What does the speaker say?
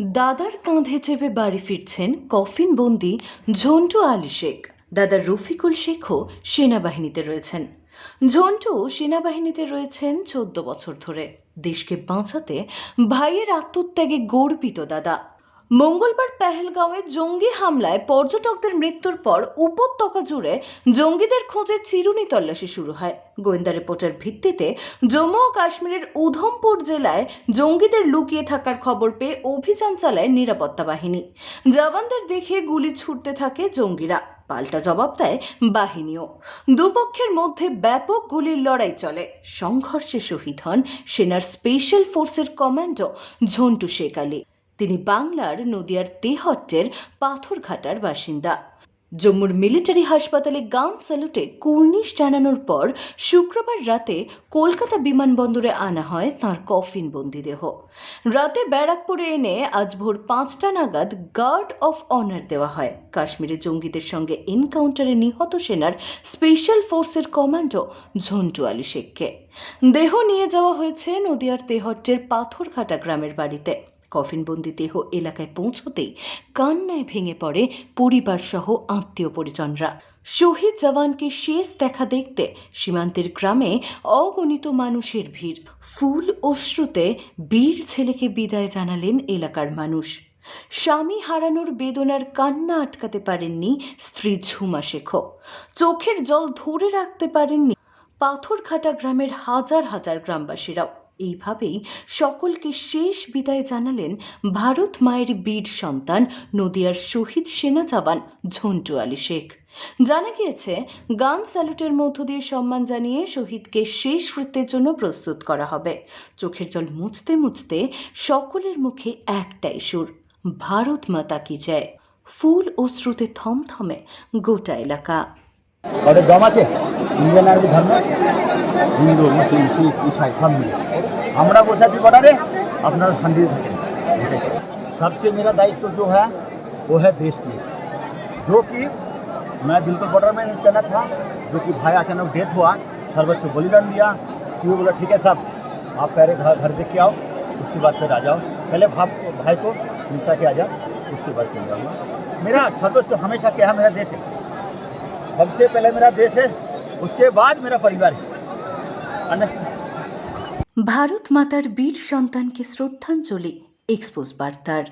দাদার কাঁধে চেপে বাড়ি ফিরছেন কফিন বন্দি ঝন্টু আলী শেখ। দাদা রফিকুল শেখও সেনাবাহিনীতে রয়েছেন। ঝন্টু সেনাবাহিনীতে রয়েছেন চোদ্দ বছর ধরে। দেশকে বাঁচাতে ভাইয়ের আত্মত্যাগে গর্বিত দাদা। মঙ্গলবার পেহেলগাঁওয়ে জঙ্গি হামলায় পর্যটকদের মৃত্যুর পর উপত্যকা জুড়ে জঙ্গিদের খোঁজে চিরুনি তল্লাশি শুরু হয়। গোয়েন্দা রিপোর্টের ভিত্তিতে জম্মু ও কাশ্মীরের উধমপুর জেলায় জঙ্গিদের লুকিয়ে থাকার খবর পেয়ে অভিযান চালায় নিরাপত্তা বাহিনী। জওয়ানদের দেখে গুলি ছুটতে থাকে জঙ্গিরা। পাল্টা জবাব দেয় বাহিনীও। দুপক্ষের মধ্যে ব্যাপক গুলির লড়াই চলে। সংঘর্ষে শহীদ হন সেনার স্পেশাল ফোর্সের কমান্ডো ঝন্টু শেখ আলী। তিনি বাংলার নদিয়ার তেহট্টের পাথরঘাটার বাসিন্দা। জম্মুর মিলিটারি হাসপাতালে গান স্যালুটে কুর্নিশ জানানোর পর শুক্রবার রাতে কলকাতা বিমানবন্দরে আনা হয় তাঁর কফিন দেহ রাতে ব্যারাকপুরে এনে আজ ভোর পাঁচটা নাগাদ গার্ড অফ অনার দেওয়া হয়। কাশ্মীরে জঙ্গিদের সঙ্গে এনকাউন্টারে নিহত সেনার স্পেশাল ফোর্সের কমান্ডো ঝন্টু আলী শেখকে। দেহ নিয়ে যাওয়া হয়েছে নদিয়ার তেহট্টের পাথরঘাটা গ্রামের বাড়িতে। কফিনবন্দি দেহ এলাকায় পৌঁছতেই কান্নায় ভেঙে পড়ে পরিবারসহ আত্মীয় পরিজনরা শহীদ জওয়ানকে শেষ দেখা দেখতে সীমান্তের গ্রামে অগণিত মানুষের ভিড়। ফুল অশ্রুতে বীর ছেলেকে বিদায় জানালেন এলাকার মানুষ। স্বামী হারানোর বেদনার কান্না আটকাতে পারেননি স্ত্রী ঝুমা শেখ চোখের জল ধরে রাখতে পারেননি পাথরঘাটা গ্রামের হাজার হাজার গ্রামবাসীরাও। এইভাবেই সকলকে শেষ বিদায় জানালেন ভারত মায়ের বীর সন্তান নদিয়ার শহীদ সেনা জওয়ান ঝন্টু আলী শেখ। জানা গিয়েছে, গান স্যালুটের মধ্য দিয়ে সম্মান জানিয়ে শহীদকে শেষ কৃত্যের জন্য প্রস্তুত করা হবে। চোখের জল মুছতে মুছতে সকলের মুখে একটাই সুর, ভারত মাতা কি জয়। ফুল ও শ্রুতে থমথমে গোটা এলাকা। ওদের দম আছে ইন্ডিয়ান আর্মি ধর্ম হিন্দু মুসলিম শিখ ইসাই সব মিলে আমরা বসে আছি বর্ডারে আপনারা শান্তিতে থাকেন এটাই। सबसे मेरा दायित्व जो है वो है देश की जो कि मैं बिल्कुल बॉर्डर में तैनात था जो कि भाई अचानक डेथ हुआ सर्वोच्च बलिदान दिया सीओ बोला ठीक है साहब आप पहले घर घर देख के आओ उसके बाद फिर आ जाओ पहले भाप भाई को निपटा के आ जाओ उसके बाद फिर जाऊँगा मेरा सर्वोच्च हमेशा क्या है मेरा देश है सबसे पहले मेरा देश है उसके बाद मेरा परिवार है Understand? ভারত মাতার বীর সন্তানকে শ্রদ্ধাঞ্জলি এক্সপোজ বার্তার